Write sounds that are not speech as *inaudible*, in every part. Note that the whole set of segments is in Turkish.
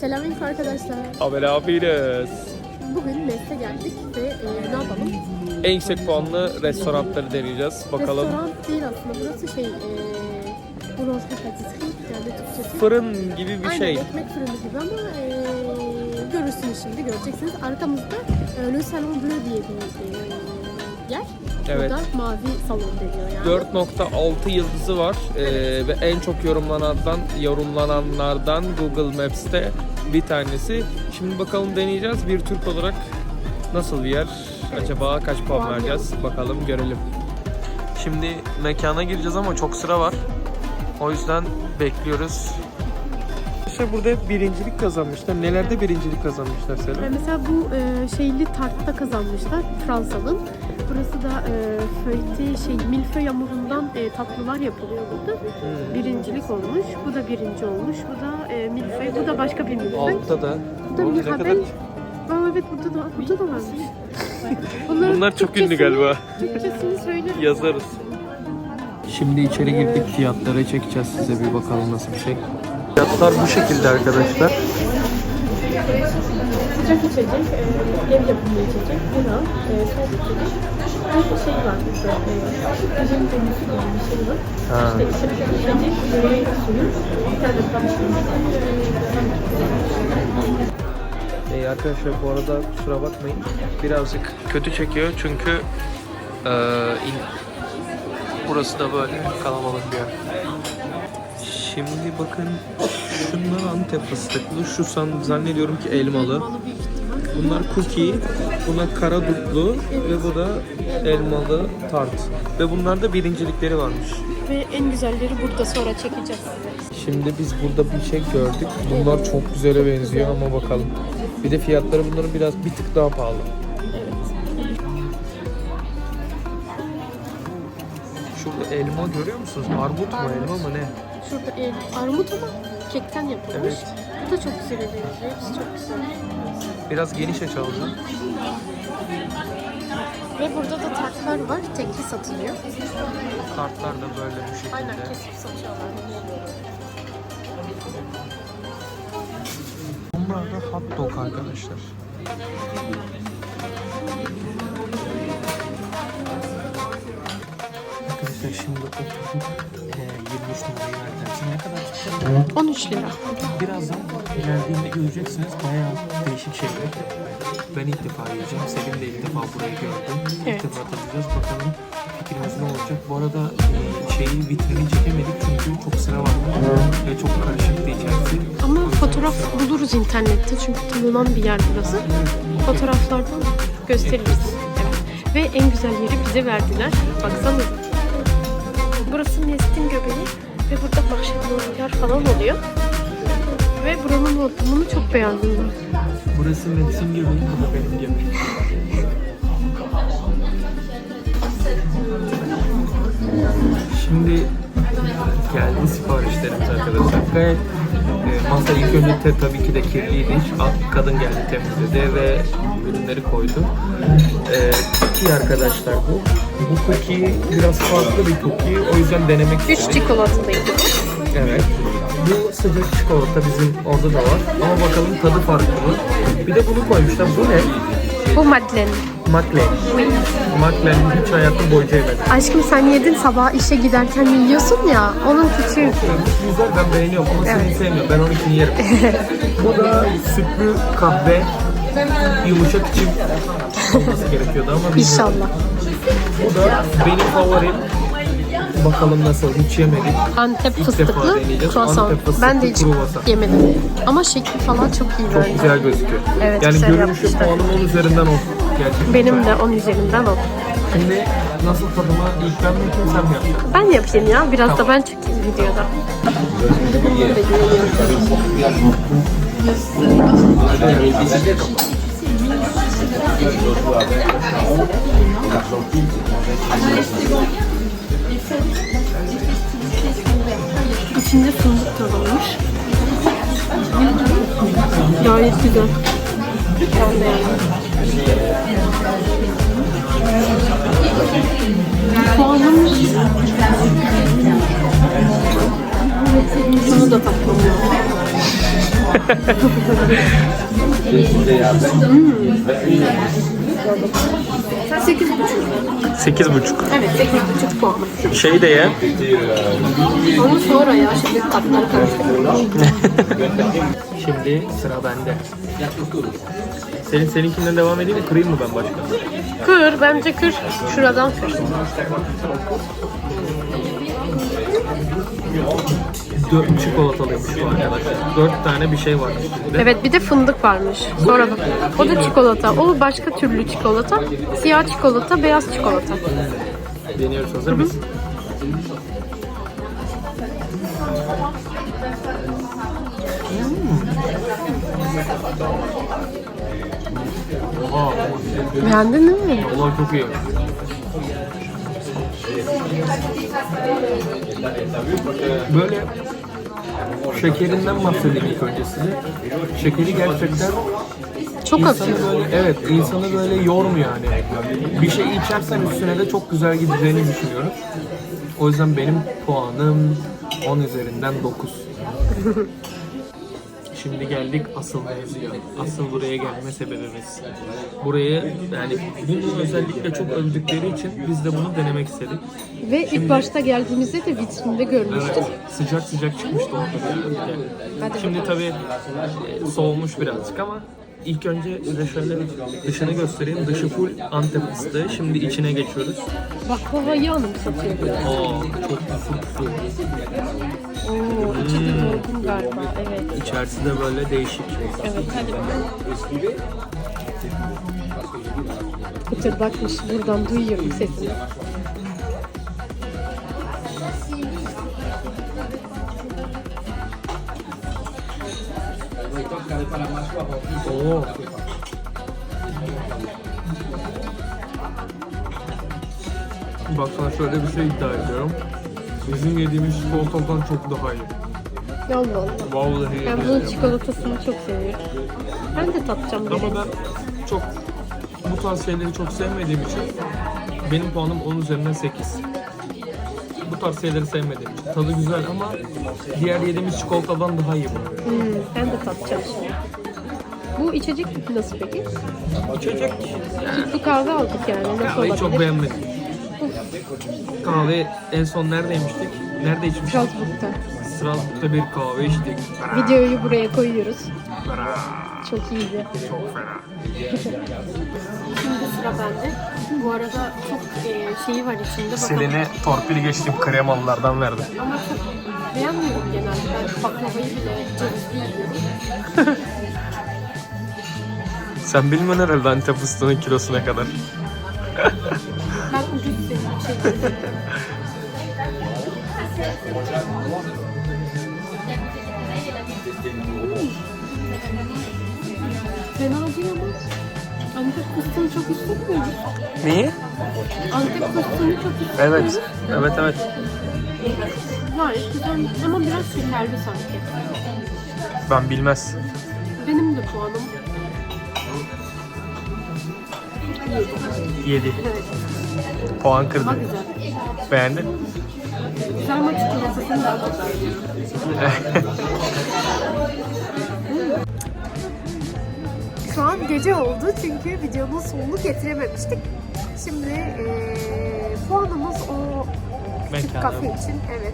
Selamünaleyküm arkadaşlar. Haber abiniz. Bugün Mes'e geldik ve e, ne yapalım? En yüksek puanlı restoranları deneyeceğiz. Bakalım. Restoran değil aslında burası şey... E, patisserie yani Türkçesi. Fırın gibi bir Aynen şey. ekmek fırını gibi ama e, görürsünüz şimdi göreceksiniz. Arkamızda e, Le Salon Bleu diye bir e, yer. Evet. Burada mavi salon deniyor yani. 4.6 yıldızı var Ee, ve en çok yorumlananlardan yorumlananlardan Google Maps'te bir tanesi. Şimdi bakalım deneyeceğiz. Bir Türk olarak nasıl bir yer? Acaba kaç puan vereceğiz? Bakalım görelim. Şimdi mekana gireceğiz ama çok sıra var. O yüzden bekliyoruz. İşte burada hep birincilik kazanmışlar. Nelerde birincilik kazanmışlar E, Selam? mesela bu e, şeyli tartta kazanmışlar Fransa'nın. Burası da e, föyte şey milföy hamurundan e, tatlılar yapılıyor burada. Hmm. Birincilik olmuş. Bu da birinci olmuş. Bu da e, milföy. Bu da başka bir milföy. Altta da. Bu da mihabel. kadar- Aa, evet burada da burada da varmış. *laughs* Bunların Bunlar çok ünlü galiba. Türkçesini söyleriz. Yazarız. Şimdi içeri girdik fiyatlara çekeceğiz size bir bakalım nasıl bir şey. Fiyatlar bu şekilde arkadaşlar. Sıcak içecek, e, ev yapımı içecek, bira, e, soğuk içecek. Bir şey var burada. E, denizi gibi bir şey var. Ha. İşte sıcak içecek, meyve suyu, bir tane Ee, arkadaşlar bu arada kusura bakmayın. Birazcık kötü çekiyor çünkü eee, in- burası da böyle kalabalık bir yer. Şimdi bakın şunlar Antep fıstıklı. Şu san, zannediyorum ki elmalı. Bunlar cookie, bunlar kara dutlu ve bu da elmalı tart. Ve bunlarda birincilikleri varmış. Ve en güzelleri burada sonra çekeceğiz. Şimdi biz burada bir şey gördük. Bunlar çok güzele benziyor ama bakalım. Bir de fiyatları bunların biraz bir tık daha pahalı. Şurada elma görüyor musunuz? Armut mu elma mı ne? Şurada e, armut ama kekten yapılmış. Evet. Bu da çok güzel benziyor. Hepsi çok güzel. Biraz geniş açalım. Ve burada da tartlar var. Tekli satılıyor. Kartlar da böyle bu şekilde. Aynen kesip satıyorlar. Bunlar da hot dog arkadaşlar. Arkadaşlar şimdi oturduk. 13 lira. Birazdan ilerlediğinde göreceksiniz bayağı değişik şeyler. Ben ilk defa yiyeceğim. Selim de ilk defa burayı gördü. Evet. İlk defa tadacağız. Bakalım fikrimiz ne olacak. Bu arada e, şeyi vitrini çekemedik çünkü çok sıra var. Ve çok karışıktı içerisi. Ama fotoğraf buluruz internette çünkü tanınan bir yer burası. Fotoğraflardan gösteririz. Evet. Ve en güzel yeri bize verdiler. Baksanıza. Burası Nestin göbeği ve burada mahşetler falan oluyor. Ve buranın ortamını çok beğendim. Burası Metsin gibi, bu da benim gibi. Şimdi geldi siparişlerimiz arkadaşlar. Gayet masa ilk önce te, tabii ki de kirliydi. Alt kadın geldi temizledi ve ürünleri koydu. E, cookie arkadaşlar bu. Bu cookie biraz farklı bir cookie. O yüzden denemek 3 istedik. çikolatalıydı. Evet. Bu sıcak çikolata bizim orada da var. Ama bakalım tadı farklı mı? Bir de bunu koymuşlar. Bu ne? Bu Madeleine. Maklen. Maklen hiç hayatım boyunca yemedim. Aşkım sen yedin sabah işe giderken yiyorsun ya onun küçüğü. Güzel ben beğeniyorum ama seni sevmiyorum. Ben onunkini yerim. *laughs* Bu da sütlü kahve yumuşak içim olması gerekiyordu ama bilmiyorum. İnşallah. Bu da benim favorim. Bakalım nasıl hiç yemedik. Antep İlk fıstıklı defa deneyeceğiz. kruvasan. Antep fıstıklı ben de hiç kruvasan. yemedim. Ama şekli falan çok iyi Çok bence. güzel gözüküyor. Evet, yani güzel görünüşü yapmışlar. puanım 10 üzerinden olsun. Gerçekten. Benim de 10 üzerinden o. Şimdi nasıl tadıma ilk ben mi yapayım sen mi yapacaksın? Ben yapayım ya. Biraz da ben çekeyim videoda. Şimdi bunları da yiyelim. İçinde fındık da varmış. Gayet güzel. Ben beğendim. Puanım sana da takmam lazım. Sen 8,5. Sekiz buçuk. Evet 8,5 puanı. Şey de ye. Onu sonra ya şimdi tatları karıştırıyorum. *laughs* Şimdi sıra bende. Senin seninkinden devam edeyim mi? Kırayım mı ben başka? Kır bence kır. Şuradan kır. Dört çikolatalıymış bu arkadaşlar. Dört tane bir şey varmış içinde. Evet bir de fındık varmış. Sonra bak. O da çikolata. O başka türlü çikolata. Siyah çikolata, beyaz çikolata. Deniyoruz hazır mıyız? Oha, Beğendin mi? olay çok iyi. Böyle şekerinden bahsedeyim ilk önce size. Şekeri gerçekten Çok hafif. böyle, evet insanı böyle yormuyor yani. Bir şey içersen üstüne de çok güzel gideceğini düşünüyorum. O yüzden benim puanım 10 üzerinden 9. *laughs* Şimdi geldik asıl mevzuya. Asıl buraya gelme sebebimiz. Burayı yani bunu özellikle çok övdükleri için biz de bunu denemek istedik. Ve ilk başta geldiğimizde de vitrinde görmüştük. Evet, sıcak sıcak çıkmıştı Şimdi tabii e, soğumuş birazcık ama ilk önce size şöyle dışını göstereyim. Dışı full Antep fıstığı. Şimdi içine geçiyoruz. Baklavayı anımsatıyor biraz. Oo, çok fıstıklı. Oo, içi de yorgun galiba. Evet. İçerisi de böyle değişik. Evet hadi bakalım. Kıtırdakmış. Buradan duyuyorum sesini. Oo. Bak sana şöyle bir şey iddia ediyorum. Bizim yediğimiz çikolatadan çok daha iyi. Allah Allah. Vallahi Ben bunun çikolatasını çok seviyorum. Ben de tatacağım. Ama dedim. ben çok bu tarz şeyleri çok sevmediğim için benim puanım 10 üzerinden 8. Bu tarz şeyleri sevmediğim için. Tadı güzel ama diğer yediğimiz çikolatadan daha iyi bu. Hmm, ben de tatacağım şimdi. Bu içecek nasıl peki? İçecek Sütlü kahve aldık yani. Nasıl kahveyi olabilir? çok beğenmedim. Kahve en son nerede yemiştik? Nerede içmiştik? Strasbourg'da. Strasbourg'da bir kahve içtik. Videoyu buraya koyuyoruz. Çok iyiydi. Çok fena. *laughs* Şimdi sıra bende. Bu arada çok e, şeyi var içinde. Bakalım. Selin'e torpili geçtim kremalılardan verdim. Ama çok beğenmiyorum genelde. Ben baklavayı bile cevizli yiyorum. Sen bilmiyorsun herhalde Antep fıstığının kilosu ne kadar. *laughs* Ben ucuz seviyorum. Şey Fena değil ama Antep fıstığını çok hissetmiyorum. Neyi? Antep fıstığını çok hissetmiyorum. Evet. Evet evet. Gayet güzel ama biraz şekerli sanki. Ben bilmez. Benim de puanım 7. 7. Evet Puan ama kırdın. güzel. Beğendin? Güzel ama çikolatasını daha çok. Şu an gece oldu çünkü videonun sonunu getirememiştik. Şimdi eee puanımız o küçük Mekanı. kafe için evet.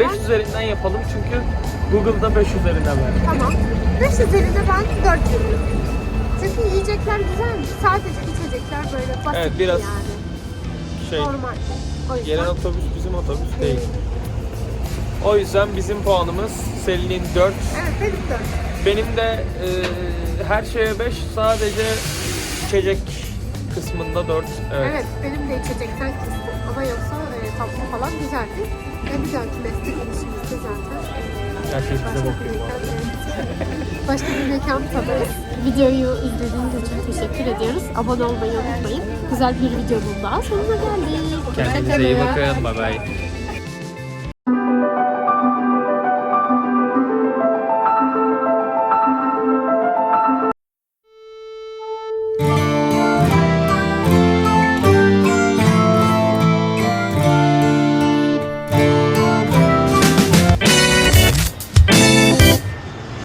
5 üzerinden yapalım çünkü Google'da 5 üzerinden ver. Tamam. 5 üzerinde ben 4 veriyorum. Çünkü yiyecekler güzelmiş. Sadece içecekler böyle basit Evet, biraz yani. Şey, Normal. O yüzden gelen otobüs bizim otobüs değil. O yüzden bizim puanımız Selin'in 4. evet benim 4. Benim de e, her şeye 5 sadece içecek kısmında 4. Evet. Evet. benim de içecekten kıstım. Ama yoksa e, tatlı falan güzeldi. Ve bir dahaki meslek ilişkimizde zaten e, şey bize başka bir mekan, başka bir mekan tadarız. Videoyu izlediğiniz için teşekkür ediyoruz. Abone olmayı unutmayın. Güzel bir videonun daha sonuna geldik. Kendinize iyi bakın. Bye bye.